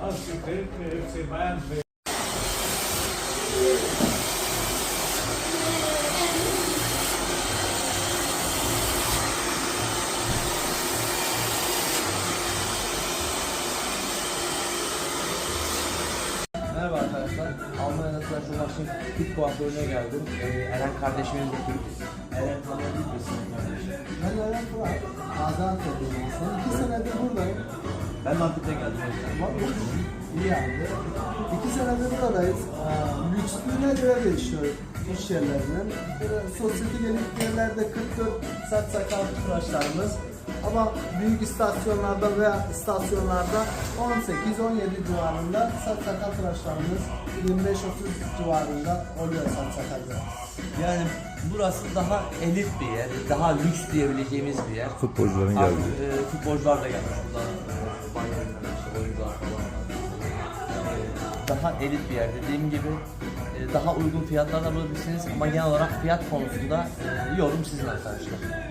Acho que creio que você vai Merhaba arkadaşlar. Almanya'da için Türk kuaförüne geldim. Ee, Eren kardeşimiz de Türk. Eren tanıyabilir misin kardeşim? Ben Eren Fırat. Gaziantep'liyim aslında. İki senedir buradayım. Ben Antep'te geldim. Bak iyi yani. İki senedir buradayız. Lükslüğüne göre değişiyor iş yerlerinden. Böyle sosyete gelip yerlerde 44 saç sakal tıraşlarımız. Ama büyük istasyonlarda veya istasyonlarda 18-17 civarında saç sakal tıraşlarımız 25-30 civarında oluyor saç sakal Yani burası daha elit bir yer, daha lüks diyebileceğimiz bir yer. Futbolcuların geldiği. e, futbolcular da gelmiş burada. Daha elit bir yer dediğim gibi. e, daha uygun fiyatlarla bulabilirsiniz ama genel olarak fiyat konusunda e, yorum sizin arkadaşlar.